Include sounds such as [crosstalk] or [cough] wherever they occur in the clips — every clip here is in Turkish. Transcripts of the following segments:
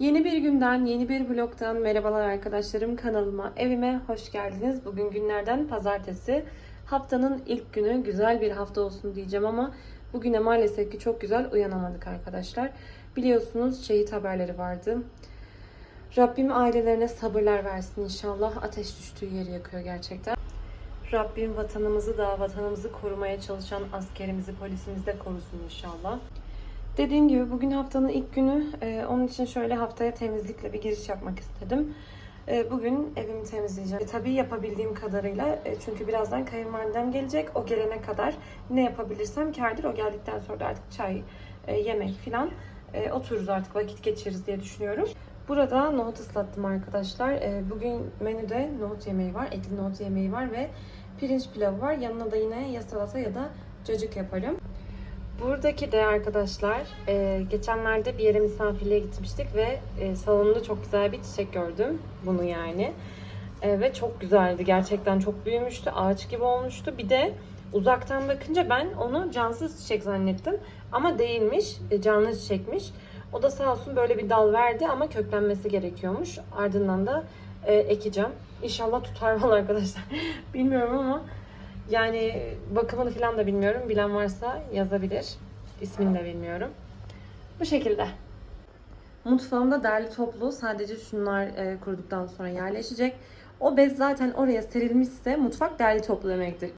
Yeni bir günden, yeni bir vlogtan merhabalar arkadaşlarım. Kanalıma, evime hoş geldiniz. Bugün günlerden pazartesi. Haftanın ilk günü güzel bir hafta olsun diyeceğim ama bugüne maalesef ki çok güzel uyanamadık arkadaşlar. Biliyorsunuz şehit haberleri vardı. Rabbim ailelerine sabırlar versin inşallah. Ateş düştüğü yeri yakıyor gerçekten. Rabbim vatanımızı da vatanımızı korumaya çalışan askerimizi, polisimizi de korusun inşallah. Dediğim gibi bugün haftanın ilk günü. Ee, onun için şöyle haftaya temizlikle bir giriş yapmak istedim. Ee, bugün evimi temizleyeceğim. E, tabii yapabildiğim kadarıyla. e, çünkü birazdan kayınvalidem gelecek. O gelene kadar ne yapabilirsem kârdır. O geldikten sonra da artık çay, e, yemek filan e, otururuz artık vakit geçiririz diye düşünüyorum. Burada nohut ıslattım arkadaşlar. E, bugün menüde nohut yemeği var. Etli nohut yemeği var ve pirinç pilavı var. Yanına da yine ya salata ya da cacık yaparım. Buradaki de arkadaşlar e, geçenlerde bir yere misafirliğe gitmiştik ve e, salonunda çok güzel bir çiçek gördüm. Bunu yani. E, ve çok güzeldi. Gerçekten çok büyümüştü. Ağaç gibi olmuştu. Bir de uzaktan bakınca ben onu cansız çiçek zannettim. Ama değilmiş. E, canlı çiçekmiş. O da sağ olsun böyle bir dal verdi ama köklenmesi gerekiyormuş. Ardından da e, ekeceğim. İnşallah tutar [laughs] falan arkadaşlar. Bilmiyorum ama yani bakımını falan da bilmiyorum. Bilen varsa yazabilir. İsmini de bilmiyorum. Bu şekilde. Mutfağımda derli toplu sadece şunlar e, kuruduktan sonra yerleşecek. O bez zaten oraya serilmişse mutfak derli toplu demektir.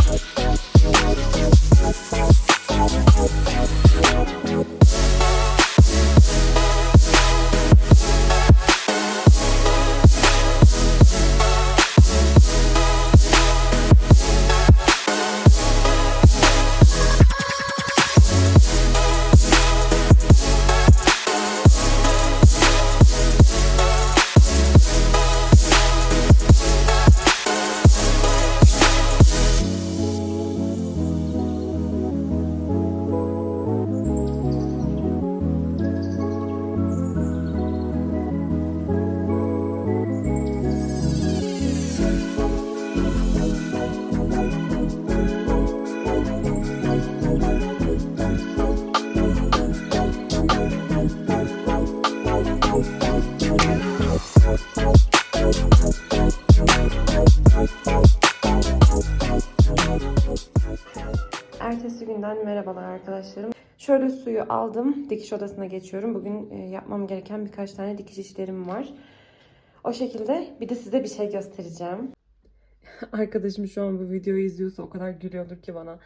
Thank Ertesi günden merhabalar arkadaşlarım. Şöyle suyu aldım. Dikiş odasına geçiyorum. Bugün e, yapmam gereken birkaç tane dikiş işlerim var. O şekilde bir de size bir şey göstereceğim. [laughs] Arkadaşım şu an bu videoyu izliyorsa o kadar gülüyordur ki bana.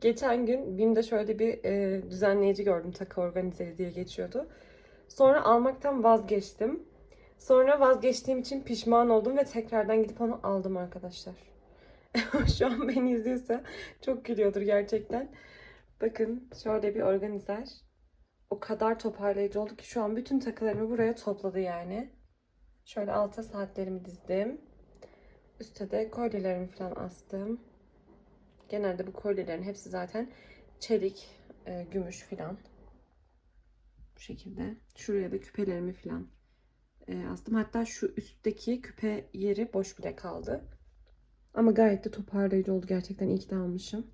Geçen gün BİM'de şöyle bir e, düzenleyici gördüm. Takı organizeri diye geçiyordu. Sonra almaktan vazgeçtim. Sonra vazgeçtiğim için pişman oldum ve tekrardan gidip onu aldım arkadaşlar. [laughs] Şu an beni izliyorsa çok gülüyordur gerçekten. Bakın şöyle bir organizer. O kadar toparlayıcı oldu ki şu an bütün takılarımı buraya topladı yani. Şöyle alta saatlerimi dizdim. Üste de kolyelerimi falan astım. Genelde bu kolyelerin hepsi zaten çelik, e, gümüş falan. Bu şekilde. Şuraya da küpelerimi falan e, astım. Hatta şu üstteki küpe yeri boş bile kaldı. Ama gayet de toparlayıcı oldu. Gerçekten iyi ki de almışım.